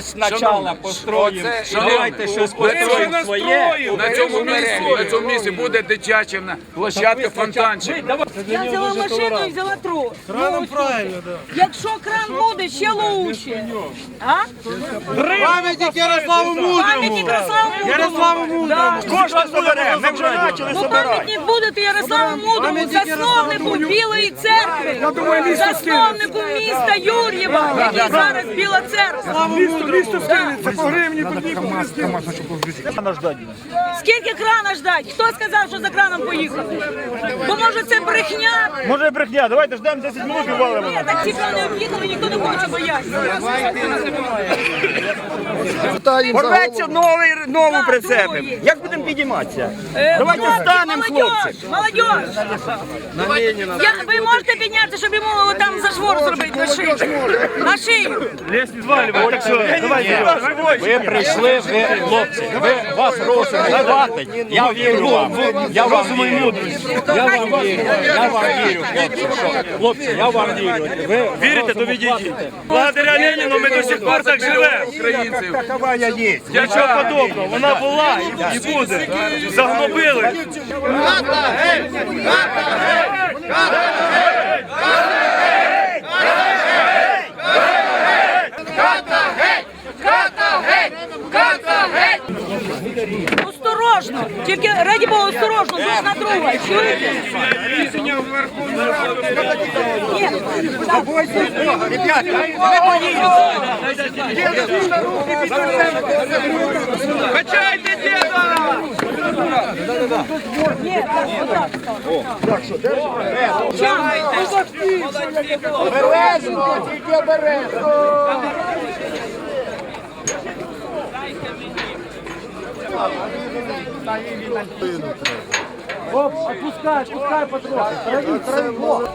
was спочатку построїмо. оце- Давайте щось Оце- построїмо своє. На цьому місці, на цьому місці буде дитяча на- площадка фонтанчик. Я взяла машину і взяла трос. Краном правильно, да. Якщо кран буде, ще лучше. А? Пам'ятник Ярославу Мудрому. Пам'ятник Ярославу Мудрому. Ярославу Мудрому. Да. Кошти ми вже почали Ну, пам'ятник буде то Ярославу Мудрому, засновнику Білої церкви, засновнику міста Юр'єва, який зараз Біла церква. Місто, місто скинеться, по гривні Скільки крана ждать? Хто сказав, що за краном поїхали? Бо може це брехня? Може брехня, давайте ждемо 10 минут і валимо. Ні, так ці крани об'їхали, ніхто не хоче боятися. Порветься новий, нову прицепимо. Як будемо підійматися? Е, Давайте хлопці, станемо, хлопці. Молодь, молодь. Я, ви можете піднятися, щоб йому там за швор зробити на шию? На шию. Лес звалювати, так що давайте. Ви прийшли, ви хлопці, ви вас розум не хватить. Я вірю вам. Я вам вірю. Я вам вірю. Я вам вірю, хлопці. що- Хлопці, я вам вірю. Ви Вірите, то відійдіть. Благодаря Леніну ми до сих пор так живемо. Українців. Нічого подобного, вона була і- буде. Загнобили. Осторожно, тільки раді Бога, осторожно, друг на друга. Чуєте? Ні, Качайте діда! ні, отак. Чам? Бережно, тільки бережно. Оп, отпускай, отпускай потрохи. Трави, трави, во.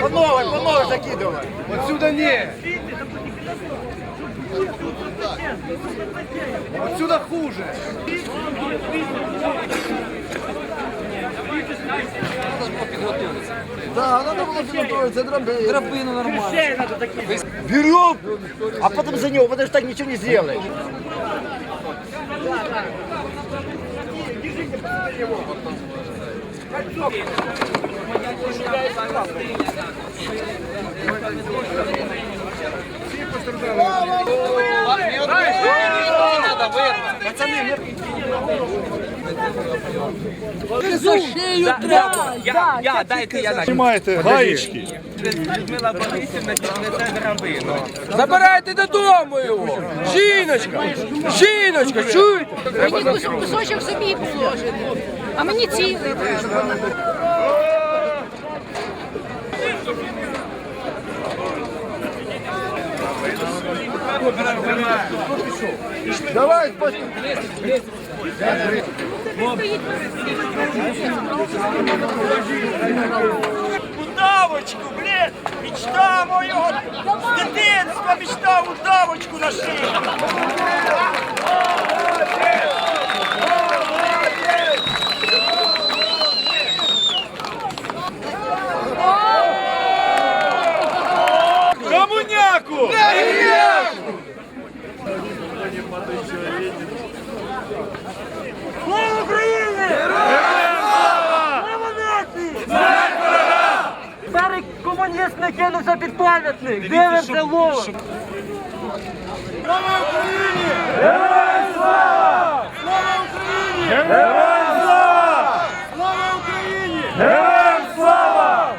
По новой, по новой закидывай. Отсюда не. Отсюда хуже. Да, надо было подготовиться, дробей. Дробину нормально. Берем, а потом за него, потому что так ничего не сделаешь. Да, да, Я, дайте я Знімаєте гаєчки. Забирайте додому його! Жіночка! Жіночка, чуєте? Мені кус- кусочок собі положити, а мені цілий. Давай, спасибо. Удавочку, блін! Мечта моя! з дитинства мечта удавочку на. Комуняку! Слава Україні! Слава нації! Старий комуніст не кинувся під пам'ятник. Дивимося ловом. Слава Україні! Героям слава! Слава Україні! Героям слава! Слава Україні! Героям слава!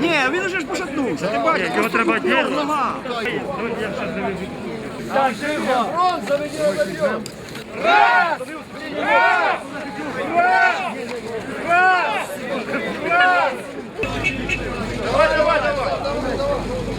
Ні, він уже ж пошатнувся. Ти бачиш, Його треба ділити. Фронт заведи отойдем. Давай, давай, давай.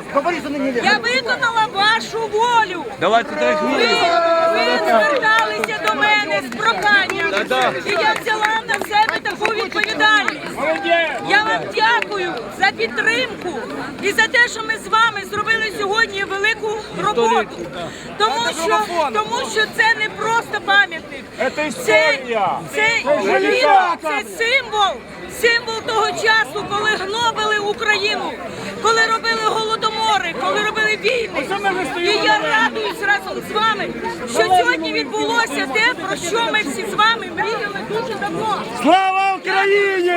все, я виконала вашу волю. Давайте так. Ви, ви зверталися до мене з проханням, і я взяла на себе таку відповідальність. Я вам дякую за підтримку і за те, що ми з вами зробили сьогодні велику роботу. Тому що, тому що це не просто пам'ятник. Це Це, це, це символ, символ того часу, коли гнобили Україну, коли робили голодомори, коли робили війни. І я радуюсь разом з вами, що сьогодні відбулося те, про що ми всі з вами мріяли дуже давно. Слава Україні!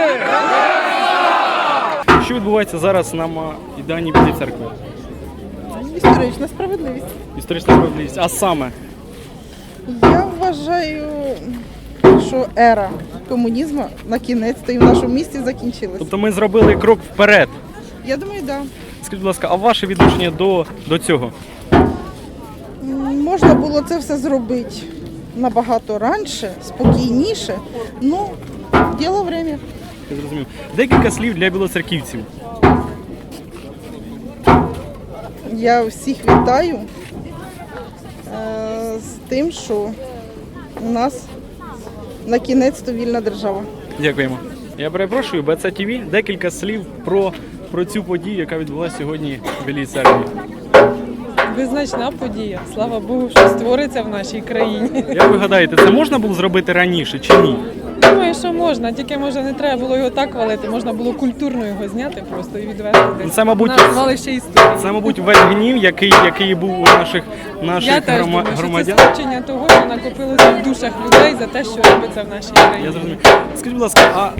Що відбувається зараз на Майдані Білої церкви? Історична справедливість. Історична справедливість. А саме, Я вважаю, що ера комунізму на кінець то і в нашому місті закінчилась. тобто ми зробили крок вперед. Я думаю, так. Скажіть, будь ласка, а ваше відношення до, до цього? Можна було це все зробити набагато раніше, спокійніше. Ну, діло время. Я зрозумів. Декілька слів для білоцерківців. Я всіх вітаю е, з тим, що у нас на кінець то вільна держава. Дякуємо. Я перепрошую, БЦ ТВ. Декілька слів про, про цю подію, яка відбулася сьогодні в Білій церкві. Визначна подія. Слава Богу, що створиться в нашій країні. Як ви гадаєте, це можна було зробити раніше чи ні? Думаю, що можна, тільки може не треба було його так валити, можна було культурно його зняти просто і відвести десь. Це, мабуть, Назвали ще історії. Це, мабуть, весь гнів, який, який був у наших, Я наших теж грома- думаю, що це громадян. свідчення того, що накопилося в душах людей за те, що робиться в нашій країні. Я зрозумів. Скажіть, будь ласка, а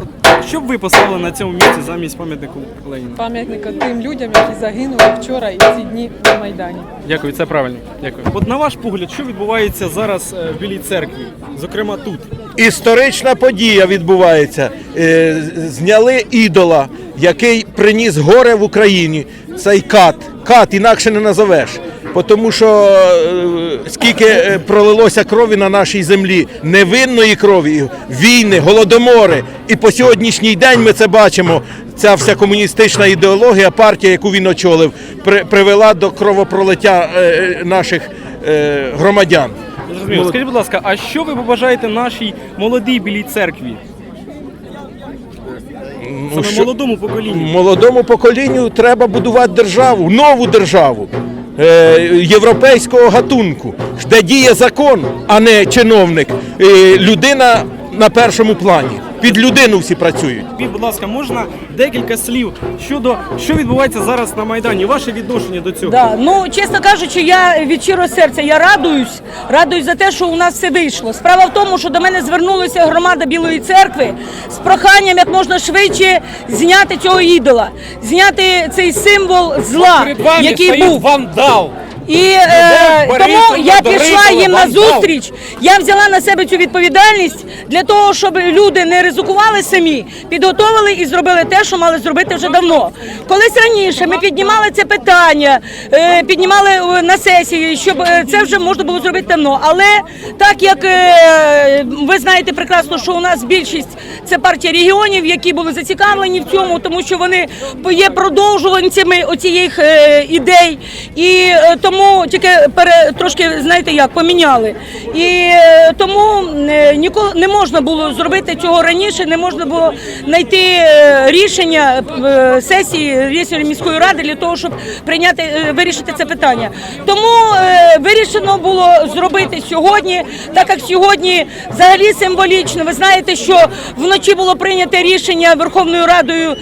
що б ви поставили на цьому місці замість пам'ятнику Леніна? Пам'ятника тим людям, які загинули вчора і ці дні на Майдані. Дякую, це правильно. Дякую. От на ваш погляд, що відбувається зараз е, в Білій церкві, зокрема тут? Історична подія відбувається. Е, Зняли ідола, який приніс горе в Україні. Цей кат. Кат інакше не назовеш. Тому що е, скільки е, пролилося крові на нашій землі, невинної крові, війни, голодомори. І по сьогоднішній день ми це бачимо. Ця вся комуністична ідеологія, партія, яку він очолив, при- привела до кровопролиття е, наших громадян. Я зрозумів. Скажіть, будь ласка, а що ви побажаєте нашій молодій білій церкві? Саме Ну, молодому поколінню? Молодому поколінню треба будувати державу, нову державу європейського гатунку, де діє закон, а не чиновник. Е, людина на першому плані. Під людину всі працюють. Скажіть, будь ласка, можна декілька слів щодо що відбувається зараз на Майдані? Ваше відношення до цього? Да. Ну, чесно кажучи, я від щирого серця я радуюсь, радуюсь за те, що у нас все вийшло. Справа в тому, що до мене звернулася громада Білої церкви з проханням як можна швидше зняти цього ідола, зняти цей символ зла, який був. вандал. І е, тому я пішла їм на зустріч. Я взяла на себе цю відповідальність для того, щоб люди не ризикували самі, підготовили і зробили те, що мали зробити вже давно. Колись раніше ми піднімали це питання, е, піднімали е, на сесії, щоб е, це вже можна було зробити давно. Але так як е, ви знаєте прекрасно, що у нас більшість це партія регіонів, які були зацікавлені в цьому, тому що вони є продовжуванцями оцієї е, ідей, і тому. Тому тільки пере, трошки, знаєте як, поміняли. І е, тому е, ніколи не можна було зробити цього раніше, не можна було знайти е, рішення сесії рішення міської ради для того, щоб прийняти вирішити це питання. Тому вирішено було зробити сьогодні, так як сьогодні взагалі символічно. Ви знаєте, що вночі було прийнято рішення Верховною Радою,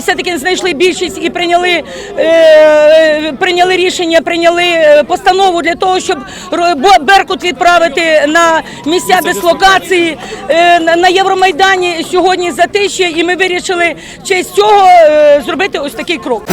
все таки знайшли більшість і прийняли, прийняли рішення, прийняли постанову для того, щоб Беркут відправити на місця дислокації е, на- Євромайдані сьогодні затишє, і ми вирішили в честь цього е, зробити ось такий крок.